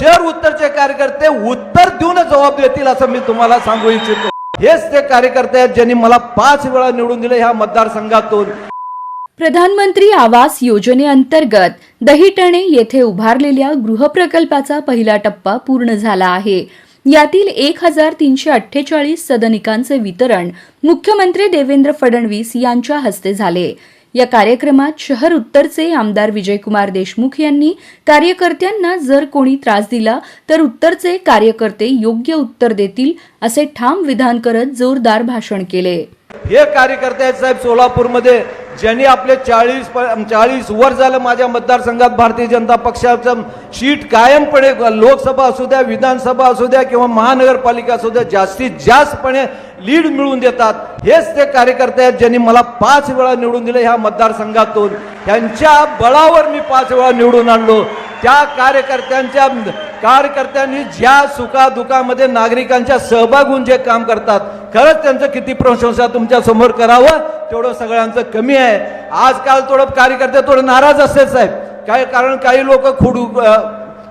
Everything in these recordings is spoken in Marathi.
शहर उत्तरचे कार्यकर्ते उत्तर देऊन जबाब देतील असं मी तुम्हाला सांगू इच्छितो. हेच ते कार्यकर्ते आहेत ज्यांनी मला पाच वेळा निवडून दिले ह्या मतदारसंघातून. प्रधानमंत्री आवास योजनेअंतर्गत दहिटणे येथे उभारलेल्या गृहप्रकल्पाचा पहिला टप्पा पूर्ण झाला आहे. यातील एक हजार तीनशे अठ्ठेचाळीस सदनिकांचे वितरण मुख्यमंत्री देवेंद्र फडणवीस यांच्या हस्ते झाले. या कार्यक्रमात शहर उत्तरचे आमदार विजयकुमार देशमुख यांनी कार्यकर्त्यांना जर कोणी त्रास दिला तर उत्तरचे कार्यकर्ते योग्य उत्तर देतील असे ठाम विधान करत जोरदार भाषण केले. हे कार्यकर्ते आहेत साहेब सोलापूरमध्ये ज्यांनी आपले चाळीस चाळीस वर झालं माझ्या मतदारसंघात भारतीय जनता पक्षाचं शीट कायमपणे लोकसभा असू द्या विधानसभा असू द्या किंवा महानगरपालिका असू द्या जास्तीत जास्तपणे लीड मिळवून देतात. हेच ते कार्यकर्ते आहेत ज्यांनी मला पाच वेळा निवडून दिले ह्या मतदारसंघातून. त्यांच्या बळावर मी पाच वेळा निवडून आणलो. त्या कार्यकर्त्यांच्या कार्यकर्त्यांनी ज्या सुखादुखामध्ये नागरिकांच्या सहभाग होऊन जे काम करतात खरंच त्यांचं किती प्रशंसा तुमच्यासमोर करावं तेवढं सगळ्यांचं कमी आहे. आजकाल थोडं कार्यकर्ते थोडं नाराज असते साहेब. काय कारण काही लोक खुडू कुरगोड्या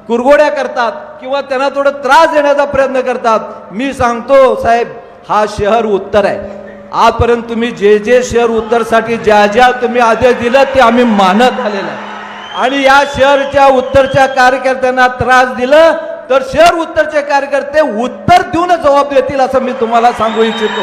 कुरघोड्या करतात किंवा त्यांना थोडं त्रास देण्याचा प्रयत्न करतात. मी सांगतो साहेब हा शहर उत्तर आहे. आजपर्यंत तुम्ही जे जे शहर उत्तरसाठी ज्या ज्या तुम्ही आदेश दिलं ते आम्ही मानत आलेलं आहे. आणि या शहरच्या उत्तरच्या कार्यकर्त्यांना त्रास दिलं तर शहर उत्तरचे कार्यकर्ते उत्तर देऊन जबाब देतील असं मी तुम्हाला सांगू इच्छितो.